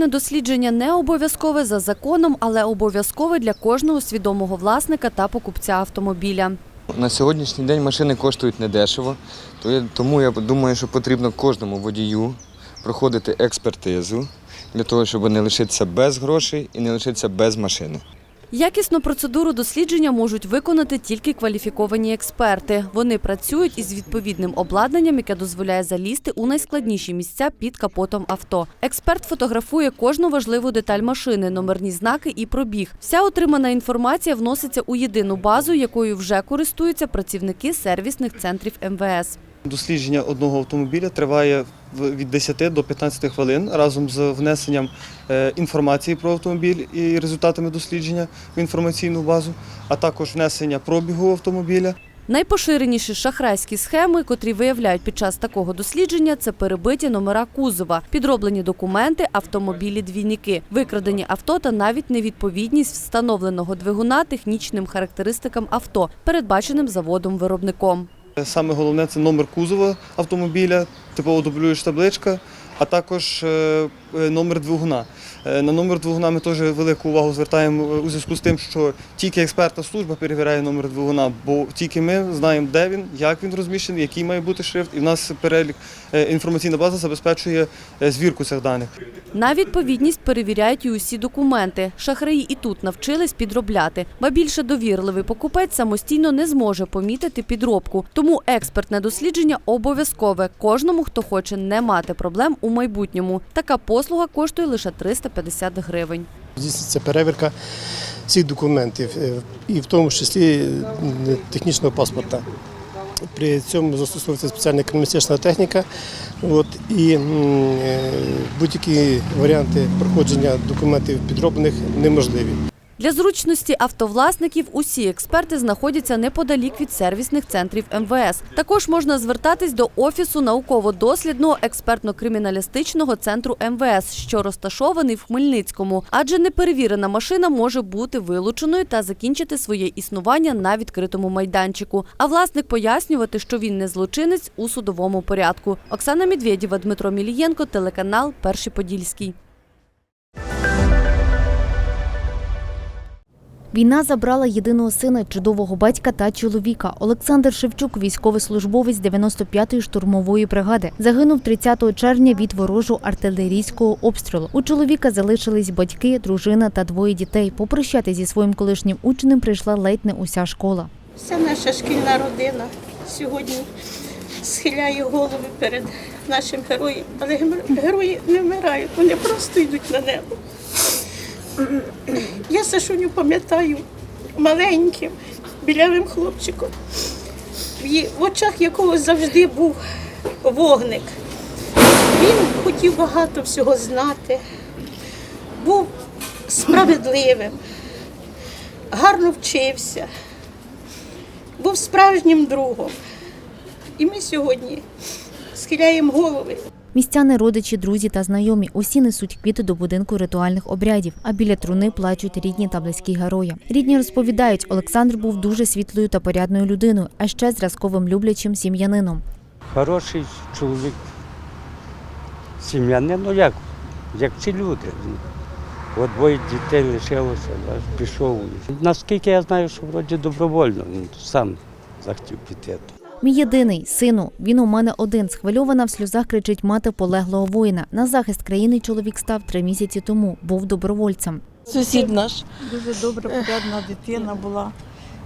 Експертне дослідження не обов'язкове за законом, але обов'язкове для кожного свідомого власника та покупця автомобіля. На сьогоднішній день машини коштують недешево, тому я думаю, що потрібно кожному водію проходити експертизу для того, щоб не лишитися без грошей і не лишитися без машини. Якісну процедуру дослідження можуть виконати тільки кваліфіковані експерти. Вони працюють із відповідним обладнанням, яке дозволяє залізти у найскладніші місця під капотом авто. Експерт фотографує кожну важливу деталь машини, номерні знаки і пробіг. Вся отримана інформація вноситься у єдину базу, якою вже користуються працівники сервісних центрів МВС. Дослідження одного автомобіля триває від 10 до 15 хвилин разом з внесенням е, інформації про автомобіль і результатами дослідження в інформаційну базу, а також внесення пробігу автомобіля. Найпоширеніші шахрайські схеми, котрі виявляють під час такого дослідження, це перебиті номера кузова, підроблені документи, автомобілі-двійники, викрадені авто та навіть невідповідність встановленого двигуна технічним характеристикам авто, передбаченим заводом-виробником. Е, Саме головне це номер кузова автомобіля, типово дублюєш табличка, а також е, номер двигуна. Е, На номер двигуна ми теж велику увагу звертаємо е, у зв'язку з тим, що тільки експертна служба перевіряє номер двигуна, бо тільки ми знаємо, де він, як він розміщений, який має бути шрифт, і в нас перелік е, інформаційна база забезпечує е, звірку цих даних. На відповідність перевіряють і усі документи. Шахраї і тут навчились підробляти. Ба більше довірливий покупець самостійно не зможе помітити підробку. Тому експертне дослідження обов'язкове кожному, хто хоче не мати проблем у майбутньому. Така послуга коштує лише 350 гривень. Здійснюється перевірка всіх документів, е, і в тому числі е, технічного паспорта. При цьому застосовується спеціальна економістична техніка. От, і е, будь-які варіанти проходження документів підроблених неможливі. Для зручності автовласників усі експерти знаходяться неподалік від сервісних центрів МВС. Також можна звертатись до офісу науково-дослідного експертно-криміналістичного центру МВС, що розташований в Хмельницькому, адже неперевірена машина може бути вилученою та закінчити своє існування на відкритому майданчику. А власник пояснювати, що він не злочинець у судовому порядку. Оксана Медведєва, Дмитро Мілієнко, телеканал Перший Подільський. Війна забрала єдиного сина, чудового батька та чоловіка. Олександр Шевчук, військовослужбовець 95-ї штурмової бригади, загинув 30 червня від ворожого артилерійського обстрілу. У чоловіка залишились батьки, дружина та двоє дітей. Попрощати зі своїм колишнім учнем прийшла ледь не уся школа. Вся наша шкільна родина сьогодні схиляє голови перед нашим героєм. Але герої не вмирають, вони просто йдуть на небо. Я Сашуню пам'ятаю маленьким, білявим хлопчиком, в очах якого завжди був вогник. Він хотів багато всього знати, був справедливим, гарно вчився був справжнім другом. І ми сьогодні схиляємо голови Містяни, родичі, друзі та знайомі усі несуть квіти до будинку ритуальних обрядів, а біля труни плачуть рідні та близькі герої. Рідні розповідають, Олександр був дуже світлою та порядною людиною, а ще зразковим люблячим сім'янином. Хороший чоловік, сім'янин, ну як, як всі люди. От двоє дітей лишилося, пішов. Наскільки я знаю, що вроді добровольно, він сам захотів піти. Мій єдиний сину, він у мене один. Схвильована в сльозах кричить мати полеглого воїна. На захист країни чоловік став три місяці тому. Був добровольцем. Сусід наш дуже добра, порядна дитина була,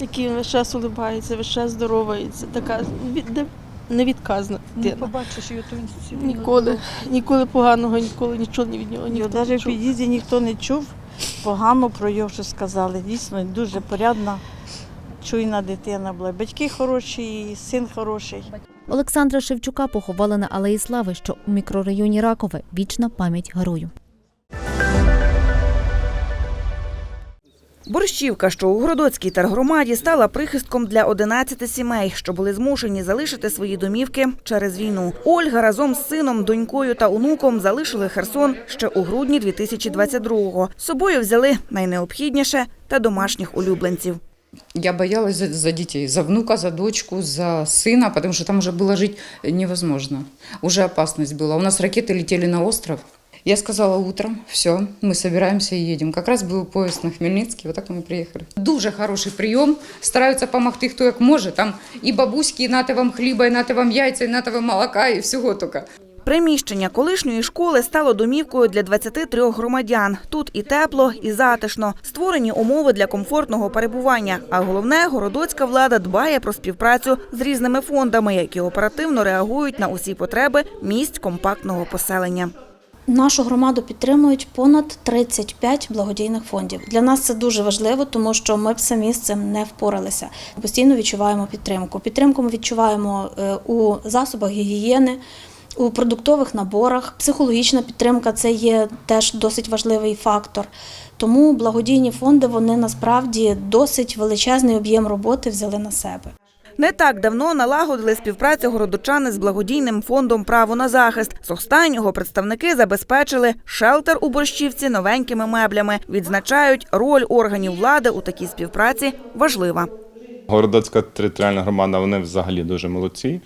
який весь час улибається, весь час здоровається, така від- невідказна Не побачиш його, то він сусід. Ніколи, ніколи поганого, ніколи нічого від нього ніхто не Навіть в під'їзді ніхто не чув, погано про його що сказали. Дійсно, дуже порядна, чуйна дитина була. Батьки хороші, і син хороший. Олександра Шевчука поховали на Алеї Слави, що у мікрорайоні Ракове. Вічна пам'ять герою. Борщівка, що у Городоцькій тергромаді, стала прихистком для 11 сімей, що були змушені залишити свої домівки через війну. Ольга разом з сином, донькою та онуком залишили Херсон ще у грудні 2022-го. З собою взяли найнеобхідніше та домашніх улюбленців. Я боялась за, за детей, за внука, за дочку, за сына, потому что там уже было жить невозможно. Уже опасность была. У нас ракеты летели на остров. Я сказала утром, все, мы собираемся и едем. Как раз был поезд на Хмельницкий, вот так мы приехали. Дуже хороший прийом, стараються допомогти хто як може. Там і бабуськи, і нате вам хліба, і нате вам яйця, і нате вам молока, і всього тільки. Приміщення колишньої школи стало домівкою для 23 громадян. Тут і тепло, і затишно. Створені умови для комфортного перебування. А головне, городоцька влада дбає про співпрацю з різними фондами, які оперативно реагують на усі потреби місць компактного поселення. Нашу громаду підтримують понад 35 благодійних фондів. Для нас це дуже важливо, тому що ми б самі з цим не впоралися. Постійно відчуваємо підтримку. Підтримку ми відчуваємо е, у засобах гігієни. У продуктових наборах психологічна підтримка це є теж досить важливий фактор. Тому благодійні фонди вони насправді досить величезний об'єм роботи взяли на себе. Не так давно налагодили співпрацю городочани з благодійним фондом Право на захист. З останнього представники забезпечили шелтер у борщівці новенькими меблями. Відзначають, роль органів влади у такій співпраці важлива. Городоцька територіальна громада, вони взагалі дуже молодці.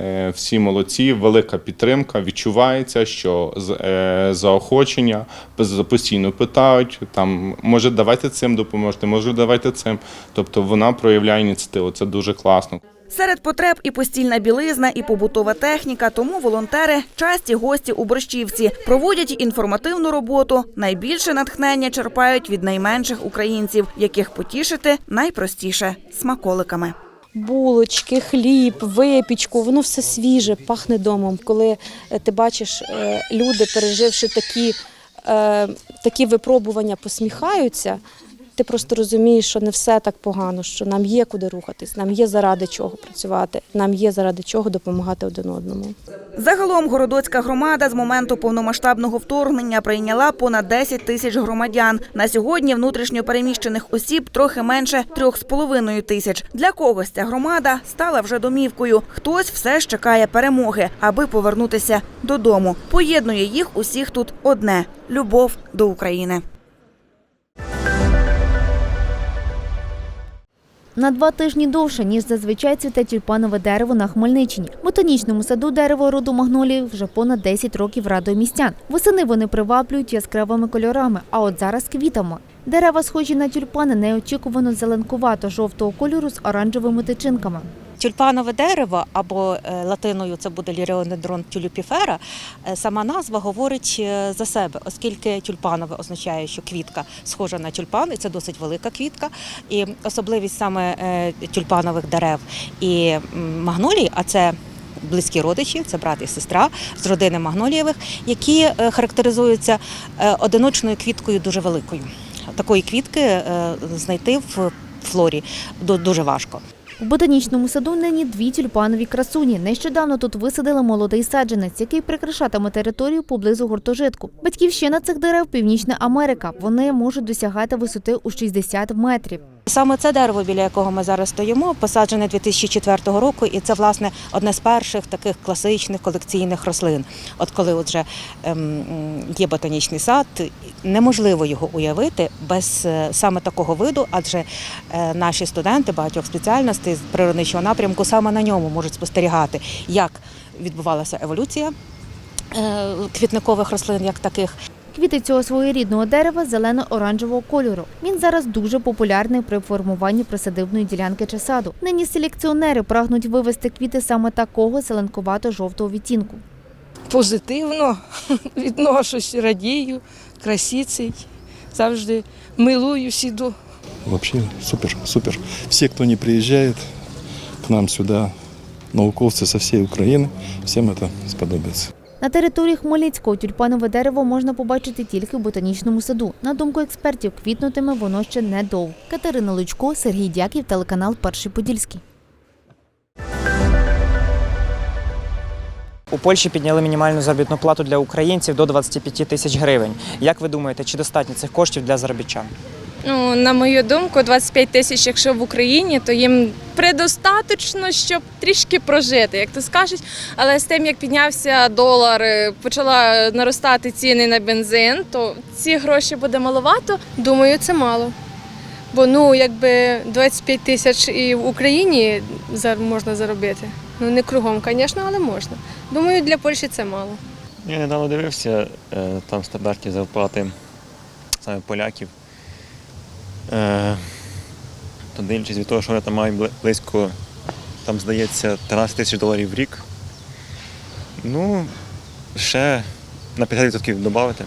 Е, Всі молодці, велика підтримка. Відчувається, що е, заохочення пос- постійно питають. Там може давайте цим допоможете, може давайте цим. Тобто вона проявляє ініціативу. Це дуже класно. Серед потреб і постільна білизна, і побутова техніка. Тому волонтери часті гості у борщівці проводять інформативну роботу. Найбільше натхнення черпають від найменших українців, яких потішити найпростіше смаколиками. Булочки, хліб, випічку, воно все свіже, пахне домом. Коли е, ти бачиш, е, люди, переживши такі, е, такі випробування, посміхаються, ти просто розумієш, що не все так погано, що нам є куди рухатись, нам є заради чого працювати, нам є заради чого допомагати один одному. Загалом городоцька громада з моменту повномасштабного вторгнення прийняла понад 10 тисяч громадян. На сьогодні внутрішньо переміщених осіб трохи менше трьох з половиною тисяч. Для когось ця громада стала вже домівкою. Хтось все ж чекає перемоги, аби повернутися додому. Поєднує їх усіх тут одне любов до України. На два тижні довше, ніж зазвичай цвіте тюльпанове дерево на Хмельниччині. Ботанічному саду дерево роду магнолії вже понад 10 років радує містян. Восени вони приваблюють яскравими кольорами, а от зараз квітами. Дерева, схожі на тюльпани, неочікувано зеленкувато жовтого кольору з оранжевими тичинками. Тюльпанове дерево або е, латиною це буде ліріонедрон тюлюпіфера. е, Сама назва говорить е, за себе, оскільки тюльпанове означає, що квітка схожа на тюльпан, і це досить велика квітка. І особливість саме тюльпанових дерев і магнолій, а це близькі родичі, це брат і сестра з родини магнолієвих, які характеризуються одиночною квіткою дуже великою. Такої квітки знайти в флорі дуже важко. В ботанічному саду нині дві тюльпанові красуні. Нещодавно тут висадили молодий саджанець, який прикрашатиме територію поблизу гуртожитку. Батьківщина цих дерев Північна Америка. Вони можуть досягати висоти у 60 метрів. Саме це дерево, біля якого ми зараз стоїмо, посаджене 2004 року, і це власне одне з перших таких класичних колекційних рослин. От коли от вже ем, є ботанічний сад, неможливо його уявити без е, саме такого виду, адже е, наші студенти багатьох спеціальностей з природничого напрямку саме на ньому можуть спостерігати, як відбувалася еволюція е, квітникових рослин, як таких. Квіти цього своєрідного дерева зелено-оранжевого кольору. Він зараз дуже популярний при формуванні присадибної ділянки чи саду. Нині селекціонери прагнуть вивести квіти саме такого зеленкувато-жовтого відтінку. позитивно відношусь, радію, красі цій. Завжди милуюсь іду. Вообще супер, супер. Все, кто не приезжает к нам сюда, науковцы со всей Украины, всем это сподобится. На території Хмельницького тюльпанове дерево можна побачити тільки в ботанічному саду. На думку експертів, квітнутиме воно ще недовго. Катерина Лучко, Сергій Дяків, телеканал Перший Подільський. У Польщі підняли мінімальну заробітну плату для українців до 25 тисяч гривень. Як ви думаєте, чи достатньо цих коштів для заробітчан? Ну, на мою думку, 25 тисяч, якщо в Україні, то їм предостаточно, щоб трішки прожити, як то скажуть. Але з тим, як піднявся долар, е, почала наростати ціни на бензин, то ці гроші буде маловато. Думаю, це мало. Бо ну, якби 25 тисяч і в Україні можна заробити. Ну не кругом, звісно, але можна. Думаю, для Польщі це мало. Я недавно дивився е, там стандарті зарплати саме поляків. Е, То дивлячись від того, що вони там мають близько, там здається, 13 тисяч доларів в рік. Ну, ще на 50% додати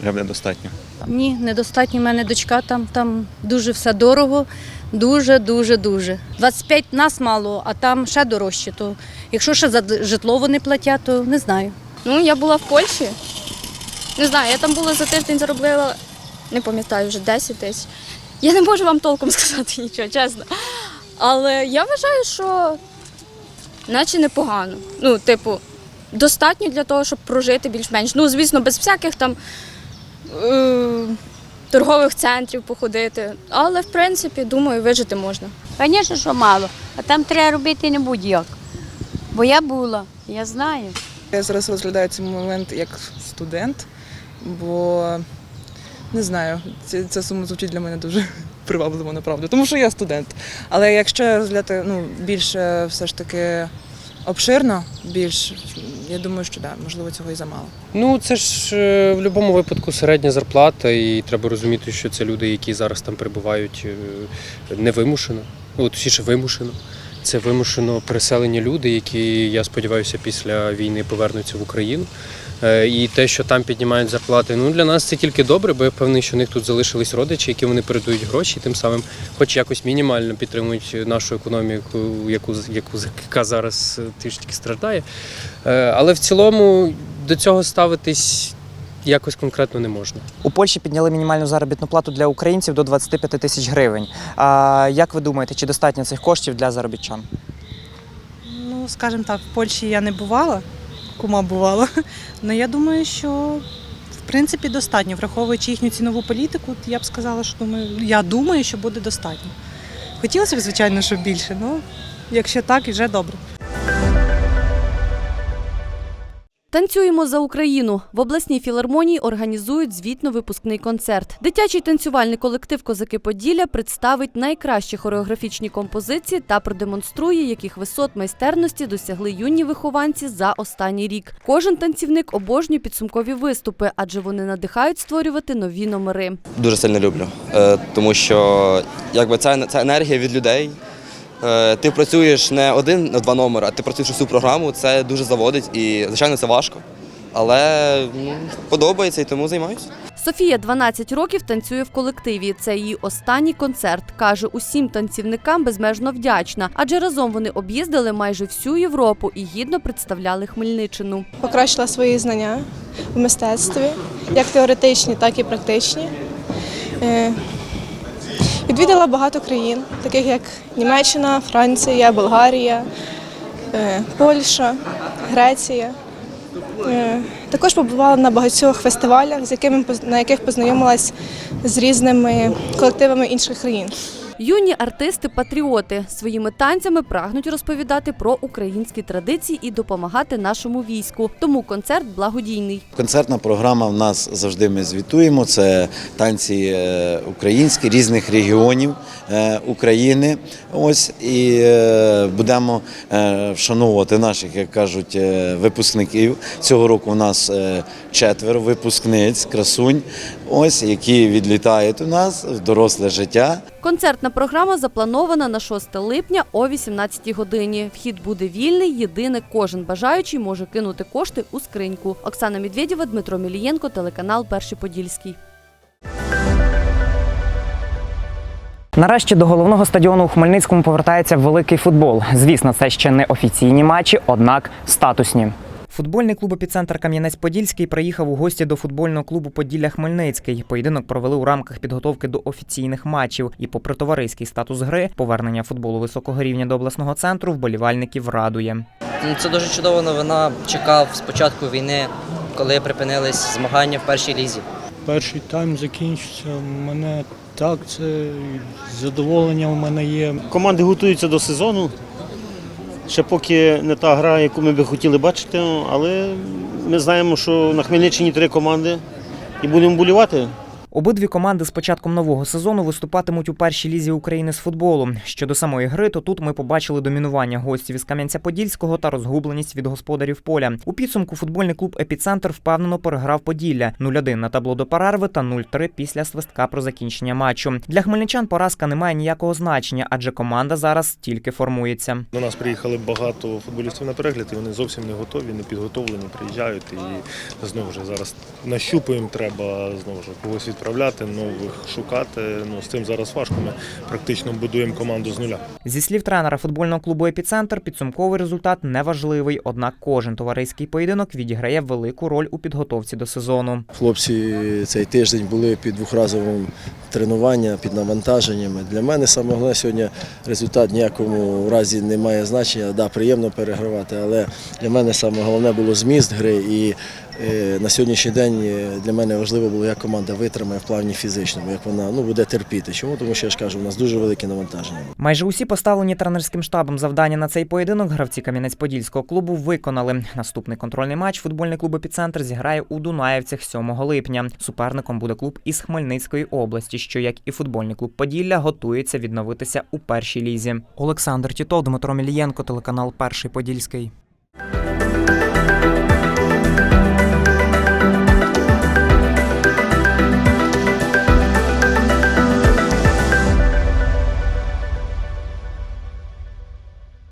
вже буде достатньо. Ні, недостатньо. У мене дочка там, там дуже все дорого. Дуже, дуже, дуже. 25 нас мало, а там ще дорожче. То якщо ще за житло вони платять, то не знаю. Ну, я була в Польщі. Не знаю, я там була за тиждень заробила, не пам'ятаю, вже 10 тисяч. Я не можу вам толком сказати нічого, чесно. Але я вважаю, що наче непогано. Ну, типу, достатньо для того, щоб прожити більш-менш. Ну, звісно, без всяких там е- торгових центрів походити. Але, в принципі, думаю, вижити можна. Звісно, що мало, а там треба робити не будь-як. Бо я була, я знаю. Я зараз розглядаю цей момент як студент, бо не знаю, ця, ця сума звучить для мене дуже привабливо, направду, тому що я студент. Але якщо розглядати ну, більш е, все ж таки обширно, більш, я думаю, що да, можливо, цього і замало. Ну, це ж е, в будь-якому випадку середня зарплата, і треба розуміти, що це люди, які зараз там перебувають е, невимушено, ну, точніше вимушено. Це вимушено переселені люди, які, я сподіваюся, після війни повернуться в Україну. Е, І те, що там піднімають зарплати, ну для нас це тільки добре, бо я певний, що в них тут залишились родичі, які вони передають гроші, і тим самим, хоч якось мінімально підтримують нашу економіку, яку, яку яка зараз е, трішки страждає. Е, Але в цілому до цього ставитись якось конкретно не можна. У Польщі підняли мінімальну заробітну плату для українців до 25 тисяч гривень. А як ви думаєте, чи достатньо цих коштів для заробітчан? Ну, скажімо так, в Польщі я не бувала, кума бувала. Ну я думаю, що в принципі достатньо, враховуючи їхню цінову політику, я б сказала, що думаю, я думаю, що буде достатньо. Хотілося б, звичайно, щоб більше, але якщо так, і вже добре. Танцюємо за Україну. В обласній філармонії організують звітно-випускний концерт. Дитячий танцювальний колектив Козаки Поділля представить найкращі хореографічні композиції та продемонструє, яких висот майстерності досягли юні вихованці за останній рік. Кожен танцівник обожнює підсумкові виступи, адже вони надихають створювати нові номери. Дуже сильно люблю, е, тому що якби ця, ця енергія від людей. Е, Ти працюєш не один на два номери, а ти працюєш усю програму. Це дуже заводить і, звичайно, це важко. Але ну, подобається і тому займаюся. Софія 12 років танцює в колективі. Це її останній концерт. Каже, усім танцівникам безмежно вдячна, адже разом вони об'їздили майже всю Європу і гідно представляли Хмельниччину. покращила свої знання в мистецтві, як теоретичні, так і практичні. Відвідала багато країн, таких як Німеччина, Франція, Болгарія, е, Польща, Греція. Е, Також побувала на багатьох фестивалях, з якими на яких познайомилась з різними колективами інших країн. Юні артисти-патріоти своїми танцями прагнуть розповідати про українські традиції і допомагати нашому війську. Тому концерт благодійний. Концертна програма в нас завжди ми звітуємо. Це танці е, українські різних регіонів е, України. Ось і е, будемо вшановувати наших, як кажуть, випускників. Цього року у нас четверо випускниць, красунь, ось які відлітають у нас в доросле життя. Концертна програма запланована на 6 липня о 18 годині. Вхід буде вільний. Єдине, кожен бажаючий може кинути кошти у скриньку. Оксана Медведєва, Дмитро Мілієнко, телеканал Перший Подільський. Нарешті до головного стадіону у Хмельницькому повертається великий футбол. Звісно, це ще не офіційні матчі, однак статусні. Футбольний клуб «Епіцентр Кам'янець-Подільський приїхав у гості до футбольного клубу Поділля Хмельницький. Поєдинок провели у рамках підготовки до офіційних матчів. І, попри товариський статус гри, повернення футболу високого рівня до обласного центру вболівальників радує. Ну, Це дуже чудова новина. Чекав з початку війни, коли припинились змагання в першій лізі. Перший тайм закінчився. Мене так, це задоволення у мене є. Команди готуються до сезону. Ще поки не та гра, яку ми би хотіли бачити, але ми знаємо, що на Хмельниччині три команди і будемо болівати. Обидві команди з початком нового сезону виступатимуть у першій лізі України з футболу. Щодо самої гри, то тут ми побачили домінування гостів із Кам'янця-Подільського та розгубленість від господарів поля. У підсумку футбольний клуб Епіцентр впевнено переграв Поділля 0-1 на табло до перерви та 0-3 після свистка про закінчення матчу. Для хмельничан поразка не має ніякого значення, адже команда зараз тільки формується. До нас приїхали багато футболістів на перегляд, і вони зовсім не готові, не підготовлені, приїжджають і знову ж зараз нащупуємо, треба знову ж когось відправляти, нових шукати. Ну з цим зараз важко. Ми практично будуємо команду з нуля. Зі слів тренера футбольного клубу Епіцентр, підсумковий результат неважливий, однак кожен товариський поєдинок відіграє велику роль у підготовці до сезону. Хлопці цей тиждень були під двохразовим тренуванням, під навантаженнями. Для мене саме головне сьогодні результат ніякому разі не має значення. Да, приємно перегравати, але для мене саме головне було зміст гри. І на сьогоднішній день е, для мене важливо було, як команда витримає в плані фізичному, як вона ну, буде терпіти. Чому? Тому що я ж кажу, у нас дуже велике навантаження. Майже усі поставлені тренерським штабом завдання на цей поєдинок гравці Кам'янець-Подільського клубу виконали. Наступний контрольний матч футбольний клуб Епіцентр зіграє у Дунаєвцях 7 липня. Суперником буде клуб із Хмельницької області, що як і футбольний клуб Поділля готується відновитися у першій лізі. Олександр Тітов, Дмитро Мілієнко, телеканал Перший Подільський.